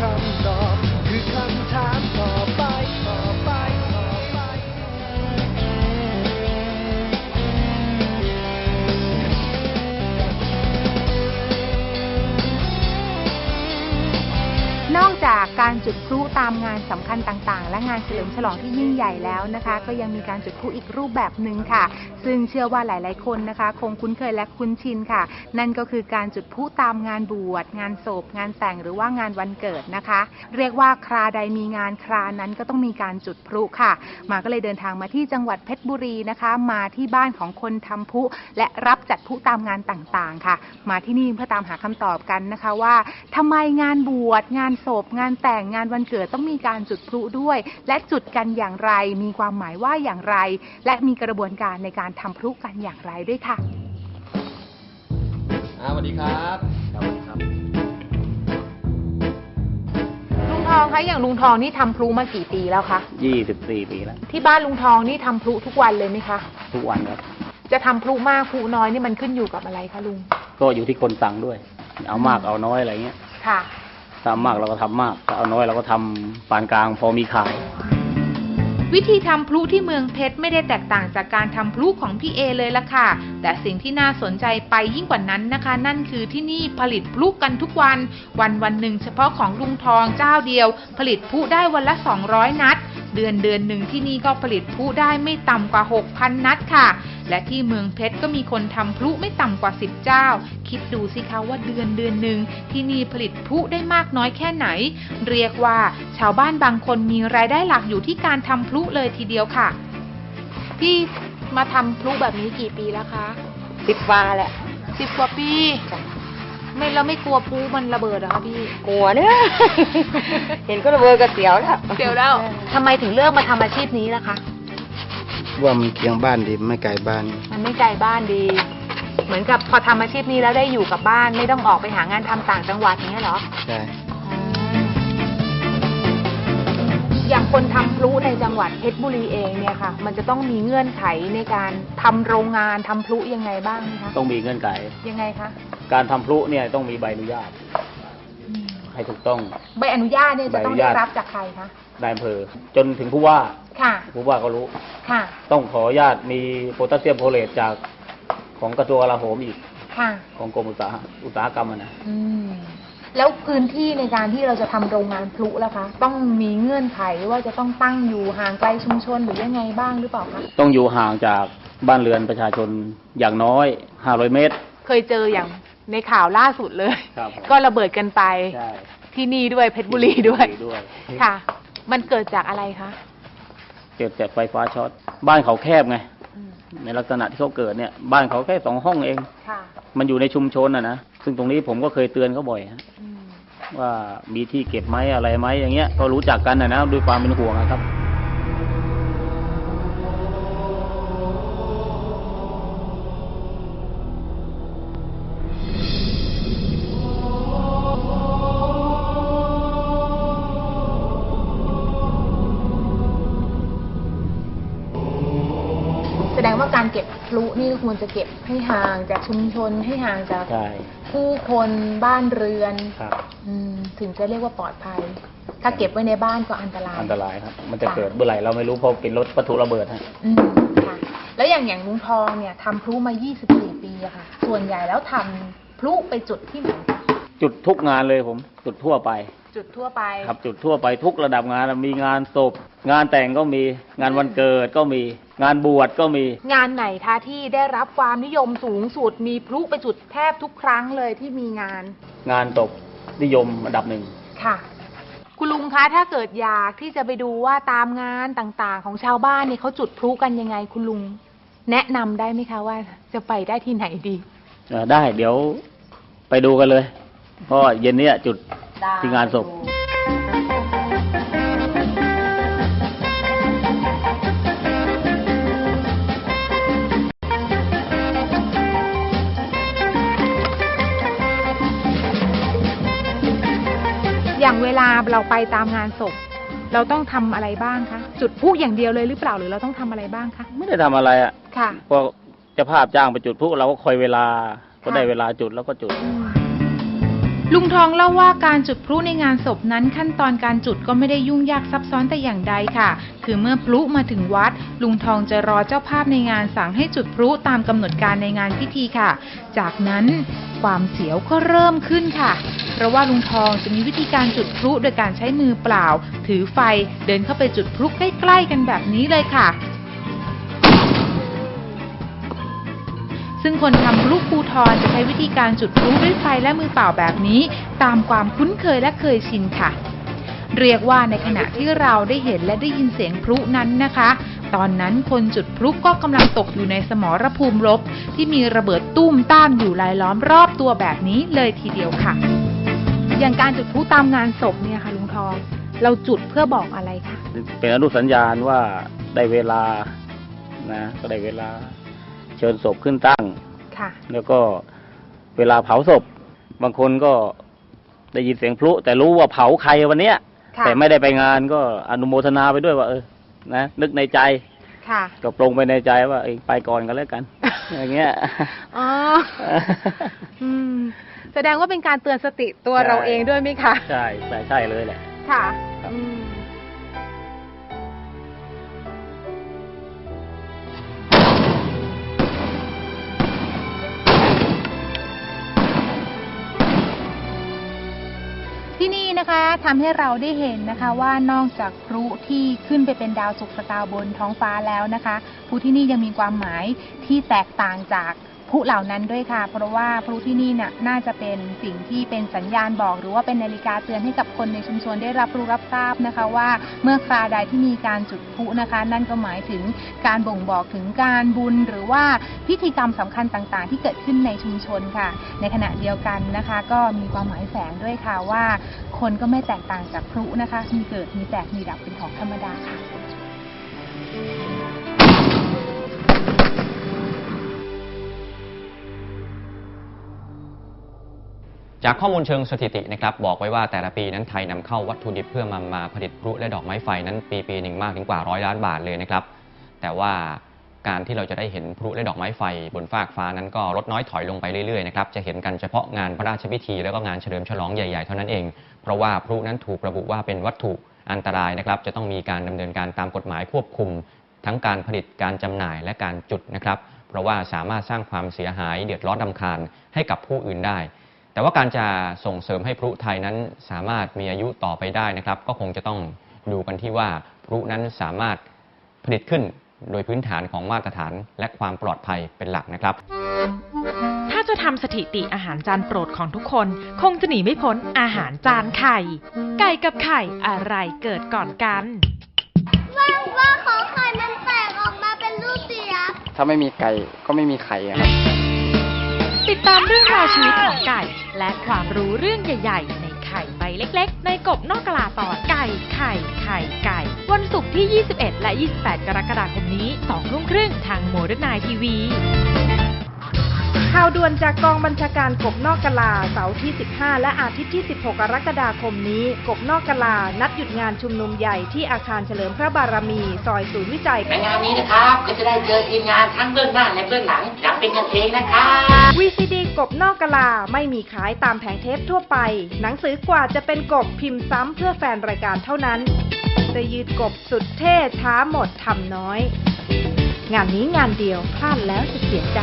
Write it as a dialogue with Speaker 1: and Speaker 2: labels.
Speaker 1: คำ
Speaker 2: การจุดพลุตามงานสำคัญต่างๆ และงานเฉลิมฉลองที่ยิ่งใหญ่แล้วนะคะ ก็ยังมีการจุดพลุอีกรูปแบบหนึ่งค่ะ ซึ่งเชื่อว่าหลายๆคนนะคะ คงคุ้นเคยและคุ้นชินค่ะ นั่นก็คือการจุดพลุตามงานบวชงานศพ งานแต่งหรือว่างานวันเกิดนะคะ เรียกว่าคราใดมีงานครานั้นก็ต้องมีการจุดพลุค่ะ มาก็เลยเดินทางมาที่จังหวัดเพชรบุรีนะคะ มาที่บ้านของคนทำพลุและรับจัดพลุตามงานต่างๆ ค่ะ มาที่นี่เพื่อตามหาคำตอบกันนะคะว่าทำไมงานบวชงานศพงานแต่งงานวันเกิดต้องมีการจุดพลุด้วย และจุดกันอย่างไร มีความหมายว่าอย่างไร และมีกระบวนการในการทำพลุกันอย่างไรด้วยค่ะ
Speaker 3: อ่าสวัสดีครับสวัสดีครับ
Speaker 2: ลุงทองคะอย่างลุงทองนี่ทำพลุมากี่ปีแล้วคะ
Speaker 4: ยี่สิบสี่ปีแล้ว
Speaker 2: ที่บ้านลุงทองนี่ทำพลุทุกวันเลยไหมคะ
Speaker 4: ทุกวันครับ
Speaker 2: จะทำพลุมากพลุน้อยนี่มันขึ้นอยู่กับอะไรคะลุง
Speaker 4: ก็อยู่ที่คนสั่งด้วย เอามากเอาน้อยอะไรเงี้ย
Speaker 2: ค่ะ
Speaker 4: ถ้ามากเราก็ทำมากถ้าเอาน้อยเราก็ทำปานกลางพอมีขาย
Speaker 2: วิธีทำพลุที่เมืองเพชรไม่ได้แตกต่างจากการทำพลุของพี่เอเลยละค่ะ แต่สิ่งที่น่าสนใจไปยิ่งกว่านั้นนะคะ นั่นคือที่นี่ผลิตพลุกันทุกวัน วันวันหนึ่งเฉพาะของลุงทองเจ้าเดียว ผลิตพลุได้วันละ 200 นัด เดือนเดือนหนึ่งที่นี่ก็ผลิตพลุได้ไม่ต่ำกว่า 6,000 นัดค่ะ และที่เมืองเพชรก็มีคนทำพลุไม่ต่ำกว่า 10 เจ้า คิดดูสิคะว่าเดือนเดือนหนึ่งที่นี่ผลิตพลุได้มากน้อยแค่ไหน เรียกว่าชาวบ้านบางคนมีรายได้หลักอยู่ที่การทำพลุเลยทีเดียวค่ะ พี่มาทำพลุแบบนี้กี่ปีแล้วคะ
Speaker 5: สิบวาแหละ
Speaker 2: สิบกว่าปี ไม่เราไม่กลัวพลุมันระเบิดเหรอคะพี่
Speaker 5: กลัวเนี่ย เห็นก็ระเบิดกระเสียวแล้ว
Speaker 2: เดี๋ยวแล้วทำไมถึงเลือกมาทำอาชีพนี้ล่ะคะ
Speaker 6: ว่ามันเคียงบ้านดีไม่ไกลบ้าน
Speaker 2: มันไม่ไกลบ้านดี เหมือนกับพอทำอาชีพนี้แล้วได้อยู่กับบ้านไม่ต้องออกไปหางานทำต่างจังหวัดอย่างเงี้ยเหรอ
Speaker 6: ใช่
Speaker 2: อย่างคนทำพลุในจังหวัดเพชรบุรีเองเนี่ยค่ะ มันจะต้องมีเงื่อนไขในการทำโรงงานทำพลุยังไงบ้างไหมคะ
Speaker 4: ต้องมีเงื่อนไข
Speaker 2: ยังไงคะ
Speaker 4: การทำพลุเนี่ยต้องมีใบอนุญาต ให้ถูกต้อง
Speaker 2: ใบอนุญาตเนี่ยจะต้อง
Speaker 4: ใบอนุ
Speaker 2: ได้
Speaker 4: ญาต
Speaker 2: รับจากใครคะ
Speaker 4: นายอำเภอจนถึงผู้ว่า
Speaker 2: ค่ะ
Speaker 4: ผู้ว่าก็รู้
Speaker 2: ค่ะ
Speaker 4: ต้องขออนุญาตมีโพแทสเซียมโพเลตจากของกระทรวงกลาโหมอีก
Speaker 2: ค่ะ
Speaker 4: ของกรมอุตสาหอุตสาหกรรมอะนะ
Speaker 2: อืมแล้วพื้นที่ในการที่เราจะทำโรงงานพลุล่ะคะ ต้องมีเงื่อนไขว่าจะต้องตั้งอยู่ห่างไกลชุมชนหรือยังไงบ้างหรือเปล่าคะ
Speaker 4: ต้องอยู่ห่างจากบ้านเรือนประชาชนอย่างน้อย 500 เมตร
Speaker 2: เคยเจออย่าง ในข่าวล่าสุดเลย
Speaker 4: ครับ
Speaker 2: ก็ระเบิดกันไป
Speaker 4: ใช่
Speaker 2: ที่นี่ด้วยเพชรบุรีด้วย
Speaker 4: ด้วย
Speaker 2: ค่ะ มันเกิดจากอะไรคะ
Speaker 4: เกิดจากไฟฟ้าช็อตบ้านเขาแคบไงในลักษณะที่เขาเกิดเนี่ยบ้านเขาแค่สองห้องเอง
Speaker 2: ค่ะ
Speaker 4: มันอยู่ในชุมชนอะนะซึ่งตรงนี้ผมก็เคยเตือนเขาบ่อยฮะ
Speaker 2: อืม
Speaker 4: ว่ามีที่เก็บไหมอะไรไหมอย่างเงี้ยก็รู้จักกันนะนะด้วยความเป็นห่วงอะครับ
Speaker 2: นี่ก็ควรจะเก็บให้ห่างจากชุมชนให้ห่างจาก
Speaker 4: ใช่
Speaker 2: ผู้คนบ้านเรือน
Speaker 4: ครับ
Speaker 2: อืมถึงจะเรียกว่าปลอดภัย ถ้าเก็บไว้ในบ้านก็อันตราย
Speaker 4: อันตรายครับ มันจะเกิดเมื่อไหร่เราไม่รู้เพราะเป็นรถวัตถุระเบิดฮะ
Speaker 2: อืมค่ะ แล้วอย่างอย่างลุงทองเนี่ยทำพลุมา 24 ปีอะค่ะ ส่วนใหญ่แล้วทำพลุไปจุดที่ไหนคะ
Speaker 4: จุดทุกงานเลยผม จุดทั่วไป
Speaker 2: จุดทั่วไป
Speaker 4: ครับจุดทั่วไปทุกระดับงานมีงานศพ งานแต่งก็มีงานวันเกิดก็มีงานบวชก็มี
Speaker 2: งานไหนคะที่ได้รับความนิยมสูงสุด มีพลุไปจุดแทบทุกครั้งเลยที่มีงาน
Speaker 4: งานศพนิยมอันดับหนึ่ง
Speaker 2: ค่ะ คุณลุงคะถ้าเกิดอยากที่จะไปดูว่าตามงานต่างๆ ของชาวบ้านเนี่ยเขาจุดพลุกันยังไงคุณลุง แนะนำได้ไหมคะว่าจะไปได้ที่ไหนดี
Speaker 4: เอ่อได้เดี๋ยวไปดูกันเลยเพราะว่าเย็นเนี้ยจุด ที่งานศพ
Speaker 2: อย่างเวลาเราไปตามงานศพ เราต้องทำอะไรบ้างคะ จุดพลุอย่างเดียวเลยหรือเปล่าหรือเราต้องทำอะไรบ้างคะ
Speaker 4: ไม่ได้ทำอะไรอะ
Speaker 2: ค่ะ
Speaker 4: พอเจะภาพจ้างไปจุดพลุเราก็คอยเวลา ก็ได้
Speaker 2: ค่ะ
Speaker 4: เวลาจุดแล้วก็จุด
Speaker 2: อืม ลุงทองเล่าว่าการจุดพลุในงานศพนั้นขั้นตอนการจุดก็ไม่ได้ยุ่งยากซับซ้อนแต่อย่างใดค่ะ คือเมื่อพลุมาถึงวัด ลุงทองจะรอเจ้าภาพในงานสั่งให้จุดพลุตามกำหนดการในงานพิธีค่ะ จากนั้นความเสียวก็เริ่มขึ้นค่ะ เพราะว่าลุงทองจะมีวิธีการจุดพลุโดยการใช้มือเปล่า ถือไฟเดินเข้าไปจุดพลุใกล้ๆกันแบบนี้เลยค่ะ ซึ่งคนทำพลุภูทรจะใช้วิธีการจุดพลุด้วยไฟและมือเปล่าแบบนี้ ตามความคุ้นเคยและเคยชินค่ะ เรียกว่าในขณะที่เราได้เห็นและได้ยินเสียงพลุนั้นนะคะ ตอนนั้นคนจุดพลุก็กำลังตกอยู่ในสมรภูมิรบ ที่มีระเบิดตุ้มต้ามอยู่รายล้อมรอบตัวแบบนี้เลยทีเดียวค่ะ อย่างการจุดพลุตามงานศพเนี่ยค่ะลุงทอง เราจุดเพื่อบอกอะไรคะ
Speaker 4: เป็นอนุสัญญาณว่าได้เวลานะก็ได้เวลา เชิญศพขึ้นตั้ง แล้วก็เวลาเผาศพ บางคนก็ได้ยินเสียงพลุ แต่รู้ว่าเผาใครวันเนี้ย
Speaker 2: ค่ะ
Speaker 4: แต่ไม่ได้ไปงานก็อนุโมทนาไปด้วยว่า เออ นะนึกในใจ
Speaker 2: ค่ะ
Speaker 4: ก็ปรงไปในใจว่าเอยไปก่อนกันแล้วกันอย่างเงี้ย
Speaker 2: อ๋ออืมแสดงว่าเป็นการเตือนสติตัว
Speaker 4: ใช่
Speaker 2: เราเองด้วยไหมคะ
Speaker 4: ใช่ใช่ใช่เลยแหละ
Speaker 2: ค่ะ นะคะทำให้เราได้เห็นนะคะว่านอกจากพลุที่ขึ้นไปเป็นดาวศุกร์สกาวบนท้องฟ้าแล้วนะคะพลุที่นี่ยังมีความหมายที่แตกต่างจาก พลุเหล่านั้นด้วยค่ะ เพราะว่าพลุที่นี่เนี่ยน่าจะเป็นสิ่งที่เป็นสัญญาณบอก หรือว่าเป็นนาฬิกาเตือนให้กับคนในชุมชนได้รับรู้รับทราบนะคะว่าเมื่อคราใดที่มีการจุดพลุนะคะ นั่นก็หมายถึงการบ่งบอกถึงการบุญ หรือว่าพิธีกรรมสำคัญต่างๆ ที่เกิดขึ้นในชุมชนค่ะ ในขณะเดียวกันนะคะ ก็มีความหมายแฝงด้วยค่ะว่า คนก็ไม่แตกต่างจากพลุนะคะ มีเกิดมีแตกมีดับเป็นของธรรมดาค่ะ
Speaker 7: จากข้อมูลเชิงสถิตินะครับบอกไว้ว่าแต่ละปีนั้นไทยนำเข้าวัตถุดิบเพื่อมามาผลิตพลุและดอกไม้ไฟนั้นปีปีหนึ่งมากถึงกว่าร้อยล้านบาทเลยนะครับ แต่ว่าการที่เราจะได้เห็นพลุและดอกไม้ไฟบนฟากฟ้านั้นก็ลดน้อยถอยลงไปเรื่อยๆนะครับจะเห็นกันเฉพาะงานพระราชพิธี แล้วก็งานเฉลิมฉลองใหญ่ๆเท่านั้นเอง เพราะว่าพลุนั้นถูกระบุว่าเป็นวัตถุอันตรายนะครับ จะต้องมีการดำเนินการตามกฎหมายควบคุม ทั้งการผลิตการจำหน่ายและการจุดนะครับ เพราะว่าสามารถสร้างความเสียหายเดือดร้อนรำคาญให้กับผู้อื่นได้ แต่ว่าการจะส่งเสริมให้พลุไทยนั้นสามารถมีอายุต่อไปได้นะครับ ก็คงจะต้องดูกันที่ว่าพลุนั้นสามารถผลิตขึ้นโดยพื้นฐานของมาตรฐานและความปลอดภัยเป็นหลักนะครับ
Speaker 8: ถ้าจะทำสถิติอาหารจานโปรดของทุกคน คงจะหนีไม่พ้นอาหารจานไข่ ไก่กับไข่อะไรเกิดก่อนกัน
Speaker 9: ว่าว่าของไข่มันแตกออกมาเป็นรูปเสีย
Speaker 6: ถ้าไม่มีไก่ก็ไม่มีไข่อะครับ
Speaker 8: ติ ดตามเรื่องราวชีวิตของไก่ และความรู้เรื่องใหญ่ ๆ ในไข่ใบเล็ก ๆ ในกบนอกกะลาตอนไก่ไข่ไข่ไก่ วันศุกร์ที่ 21 และ 28 กรกฎาคมนี้2ทุ่มครึ่งทางโมเดิร์นไนทีวี
Speaker 10: ข่าวด่วนจากกองบัญชาการกบนอกกะลาเสาร์ที่ 15 และอาทิตย์ที่ 16 กรกฎาคมนี้ กบนอกกะลา นัดหยุดงานชุมนุมใหญ่ที่อาคารเฉลิมพระบารมี ซอยศูนย์วิจัย
Speaker 11: ในงานนี้นะครับก็จะได้เจอทีมงานทั้งเบื้องหน้าและเบื้องหลังอย่างเป็นกันเองนะครับ
Speaker 10: VCD กบนอกกะลาไม่มีขายตามแผงเทปทั่วไป หนังสือกว่าจะเป็นกบพิมพ์ซ้ำเพื่อแฟนรายการเท่านั้นจะยืดกบสุดเท่ช้าหมดทำน้อย งานนี้งานเดียวพลาดแล้วจะเสียใจ